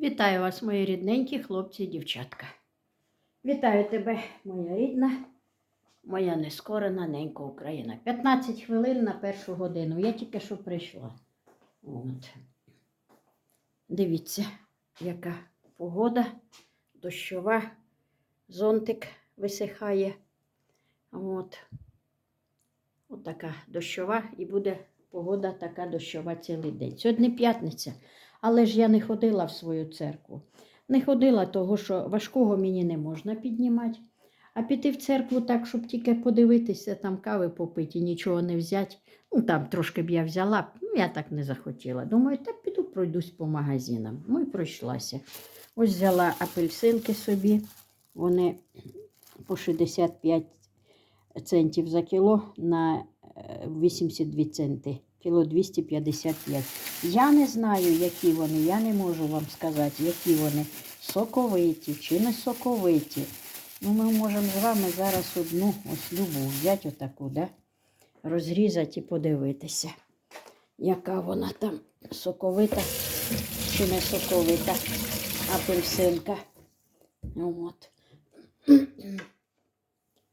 Вітаю вас, мої рідненькі хлопці і дівчатка. Вітаю тебе, моя рідна, моя нескорена ненька Україна. 15 хвилин на першу годину. Я тільки що прийшла. От. Дивіться, яка погода, дощова, зонтик висихає. От. От така дощова і буде погода така дощова цілий день. Сьогодні п'ятниця. Але ж я не ходила в свою церкву. Не ходила того, що важкого мені не можна піднімати. А піти в церкву так, щоб тільки подивитися, там кави попити і нічого не взяти. Ну, там трошки б я взяла, ну я так не захотіла. Думаю, так піду пройдусь по магазинам. Ну і пройшлася. Ось взяла апельсинки собі. Вони по 65 центів за кіло на е, 82 центи. Кіло 255. Я не знаю, які вони, я не можу вам сказати, які вони соковиті чи не соковиті. Ну, ми можемо з вами зараз одну ось любу взяти отаку, да? розрізати і подивитися, яка вона там соковита чи не соковита апельсинка. От.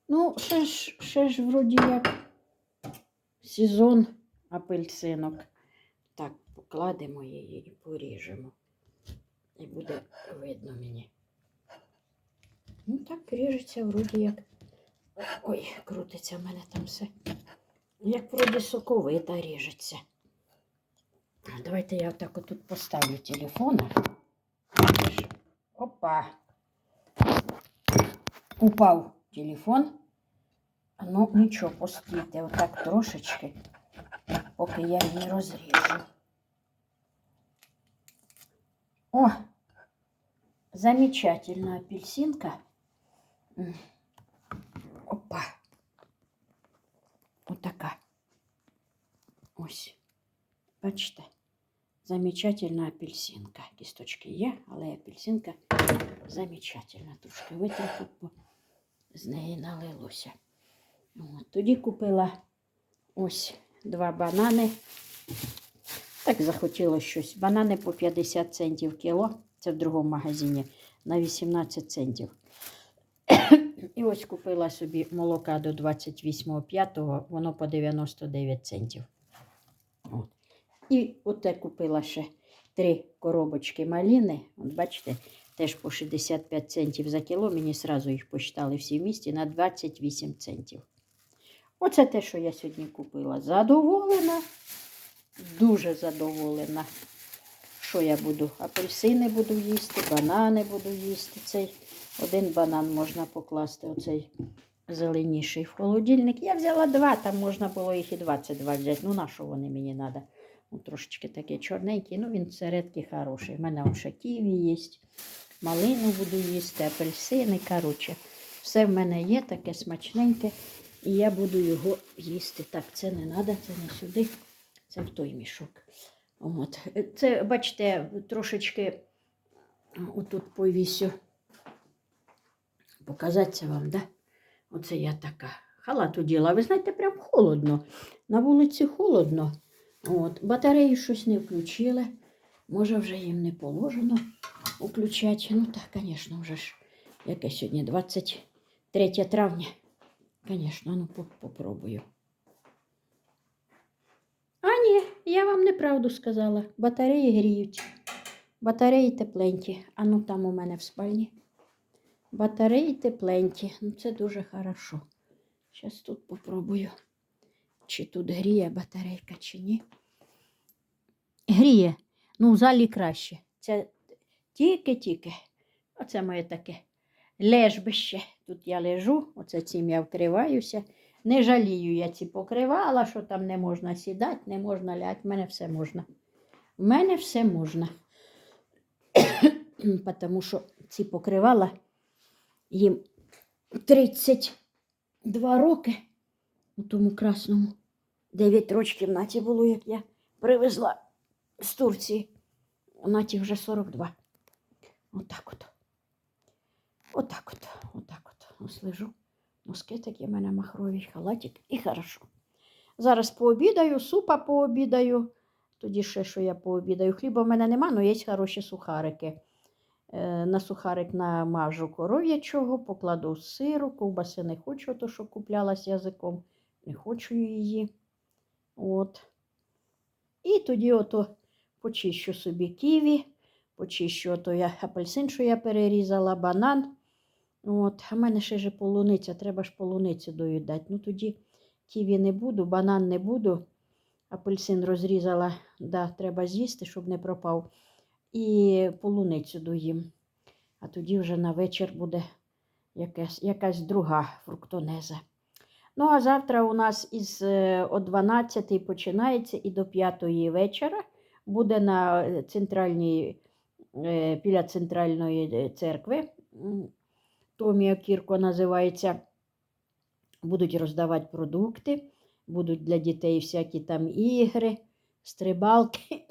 Ну, ще ж, ще ж вроді як сезон апельсинок. Так, покладемо її і поріжемо. І буде видно мені. Ну так, ріжеться вроді як. Ой, крутиться в мене там все. Як вроді соковита ріжеться. Давайте я отак отут поставлю телефон. Опа. Упав телефон. Ну, нічого, постійте, отак трошечки поки я її розріжу. О, замечательна апельсинка. М. Опа. Отака. Ось. Бачите? Замечательна апельсинка. Кісточки є, але апельсинка замечательна. Трошки витроху, бо з неї налилося. От. Тоді купила ось два банани. Так захотілося щось. Банани по 50 центів кіло. Це в другому магазині на 18 центів. І ось купила собі молока до 28,5, воно по 99 центів. І оте купила ще три коробочки маліни. От бачите, теж по 65 центів за кіло. Мені сразу їх посчитали всі в місті на 28 центів. Оце те, що я сьогодні купила. Задоволена, дуже задоволена. Що я буду? Апельсини буду їсти, банани буду їсти. Цей один банан можна покласти, оцей зеленіший в холодильник. Я взяла два, там можна було їх і 22 взяти. Ну, на що вони мені треба? Ну, трошечки такий чорненький, ну він середки хороший. У мене ще ківі є. Малину буду їсти, апельсини. Коротше, все в мене є таке смачненьке. І я буду його їсти. Так, це не треба, це не сюди, це в той мішок. От. Це, бачите, трошечки отут повісю. Показатися вам, да? Оце я така. Халат оділа. Ви знаєте, прям холодно. На вулиці холодно. От. Батареї щось не включили. Може, вже їм не положено включати. Ну так, звісно, вже ж яке сьогодні 23 травня. Звісно, ну поп- попробую. А ні, я вам неправду сказала. Батареї гріють. Батареї тепленькі. А ну там у мене в спальні. Батареї тепленькі. Ну це дуже хорошо. Зараз тут попробую. Чи тут гріє батарейка, чи ні. Гріє. Ну, в залі краще. Це тільки-тільки. Оце моє таке лежбище. Тут я лежу, оце цим я вкриваюся. Не жалію я ці покривала, що там не можна сідати, не можна ляти. В мене все можна. В мене все можна. Тому що ці покривала їм 32 роки у тому красному. 9 років Наті було, як я привезла з Турції. Наті вже 42. Отак от. Отак от, отак от. Ось лежу. Носки такі в мене махрові, халатик і хорошо. Зараз пообідаю, супа пообідаю. Тоді ще що я пообідаю. Хліба в мене нема, але є хороші сухарики. Е, На сухарик намажу коров'ячого, покладу сиру, ковбаси не хочу, то що куплялась язиком, не хочу її. От. І тоді ото почищу собі ківі, почищу ото я апельсин, що я перерізала, банан. От. А в мене ще ж полуниця, треба ж полуницю доїдати. Ну тоді ківі не буду, банан не буду. Апельсин розрізала, да, треба з'їсти, щоб не пропав. І полуницю доїм. А тоді вже на вечір буде якась, якась друга фруктонеза. Ну, а завтра у нас із е, о 12 починається і до 5 вечора буде на центральній, е, біля центральної е, церкви. Томіо Кірко називається. Будуть роздавати продукти, будуть для дітей всякі там ігри, стрибалки,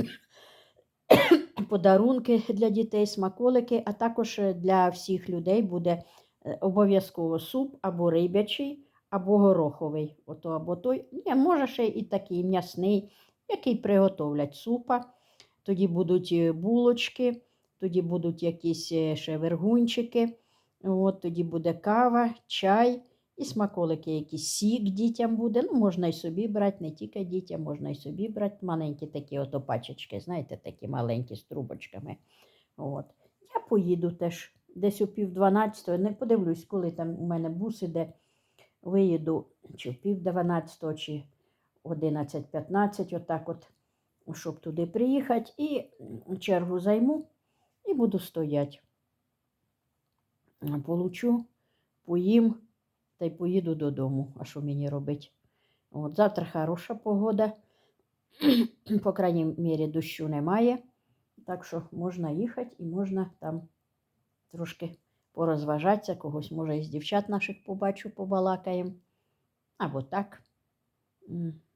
подарунки для дітей, смаколики, а також е, для всіх людей буде е, обов'язково суп або рибячий, або гороховий. Ото, або той, Ні, може ще і такий м'ясний, який приготовлять супа. Тоді будуть е, булочки, тоді будуть якісь ще вергунчики, от, тоді буде кава, чай. І смаколики, якісь сік дітям буде. Ну, можна і собі брати, не тільки дітям, можна і собі брати. Маленькі такі ото пачечки, знаєте, такі маленькі з трубочками. От. Я поїду теж десь о пів дванадцятого. Не подивлюсь, коли там у мене бус іде. Виїду чи в пів дванадцятого, чи 11.15, отак от, щоб туди приїхати. І чергу займу і буду стояти. Получу, поїм та й поїду додому. А що мені робити? От, завтра хороша погода. По крайній мірі, дощу немає. Так що можна їхати і можна там трошки порозважатися. Когось, може, із дівчат наших побачу, побалакаємо. Або так.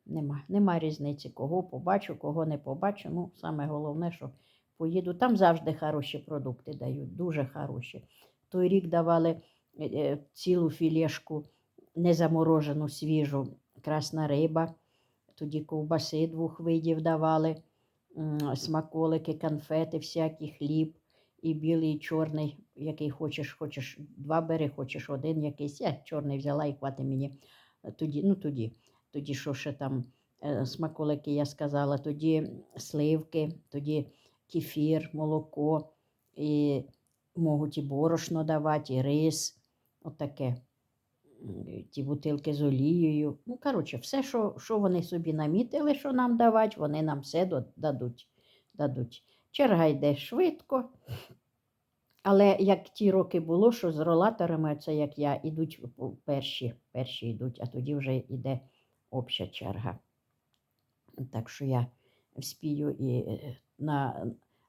Нема, нема різниці, кого побачу, кого не побачу. Ну, саме головне, що поїду. Там завжди хороші продукти дають, дуже хороші. Той рік давали е, е, цілу філешку незаморожену, свіжу, красна риба. Тоді ковбаси двох видів давали, смаколики, конфети, всякі, хліб, і білий, і чорний, який хочеш, хочеш два бери, хочеш один якийсь. Я чорний взяла і хватить мені. Тоді, ну тоді, тоді що ще там е, смаколики, я сказала, тоді сливки, тоді кефір, молоко, і можуть і борошно давати, і рис, отаке. Ті бутилки з олією. Ну, коротше, все, що, що вони собі намітили, що нам давати, вони нам все дадуть. дадуть. Черга йде швидко. Але як ті роки було, що з ролаторами, це як я, ідуть перші, перші йдуть, а тоді вже йде обща черга. Так що я вспію і е, на,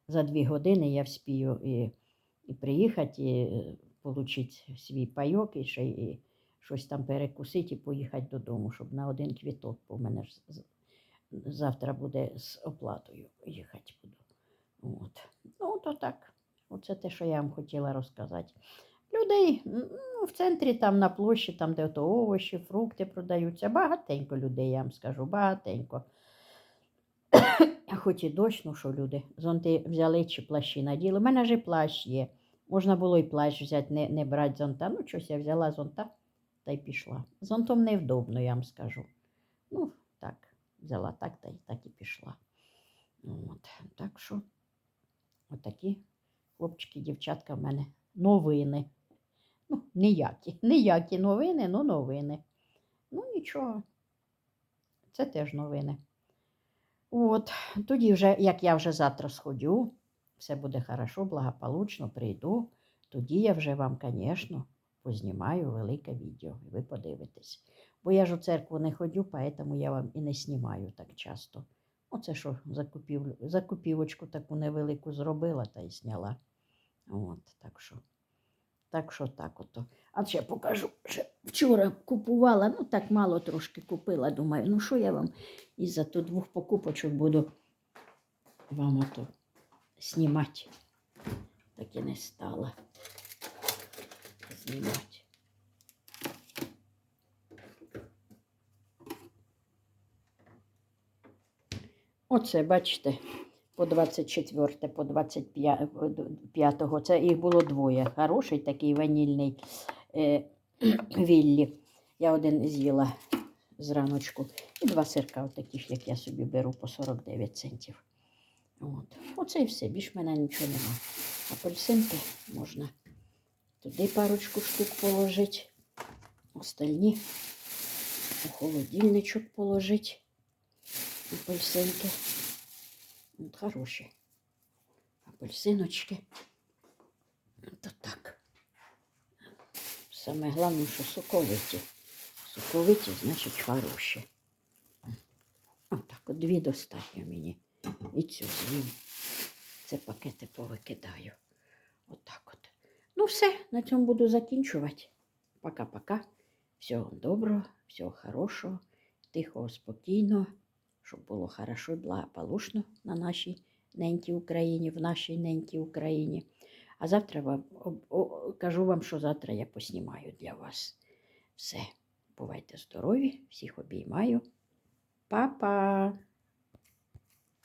за дві години я вспію і, і приїхати, і отримати свій пайок, і ще і щось там перекусити і поїхати додому, щоб на один квіток, бо в мене ж завтра буде з оплатою їхати буду. От. Ну, то так. Оце те, що я вам хотіла розказати. Людей ну, в центрі, там на площі, там, де ото овочі, фрукти продаються. Багатенько людей, я вам скажу, багатенько. Хоч і дощ, ну що люди, зонти взяли чи плащі наділи. У мене ж і плащ є. Можна було і плащ взяти, не, не брати зонта. Ну, щось я взяла зонта та й пішла. Зонтом невдобно, я вам скажу. Ну, так, взяла так та й так і пішла. От. Так що, отакі хлопчики, дівчатка в мене новини. Ну, ніякі. Ніякі новини, ну новини. Ну, нічого. Це теж новини. От, тоді вже, як я вже завтра сходю, все буде хорошо, благополучно, прийду. Тоді я вже вам, звісно, познімаю велике відео, і ви подивитесь. Бо я ж у церкву не ходю, поэтому я вам і не знімаю так часто. Оце що закупів, закупівочку таку невелику зробила та й зняла. От, так що, так що так ото. А ще покажу, що вчора купувала, ну так мало трошки купила. Думаю, ну що я вам із-за то двох покупочок буду вам ото знімати. Так і не стала знімати. Оце, бачите, по 24, по 25. Це їх було двоє. Хороший такий ванільний е, віллі. Я один з'їла зраночку. І два сирка, от таких, як я собі беру, по 49 центів. От. Оце і все, більш мене нічого нема. Апельсинки можна туди парочку штук положити. Остальні у холодильничок положити. Апельсинки. От хороші. Апельсиночки. То так. Саме головне, що соковиті. Соковиті, значить, хороші. Отак, от дві достатньо мені. І цю з'їм. Це пакети повикидаю. Отак от. Ну все, на цьому буду закінчувати. Пока-пока. Всього доброго, всього хорошого, тихого, спокійного, щоб було хорошо і благополучно на нашій ненькій Україні, в нашій ненькій Україні. А завтра вам кажу вам, що завтра я поснімаю для вас. Все. Бувайте здорові, всіх обіймаю. Па-па!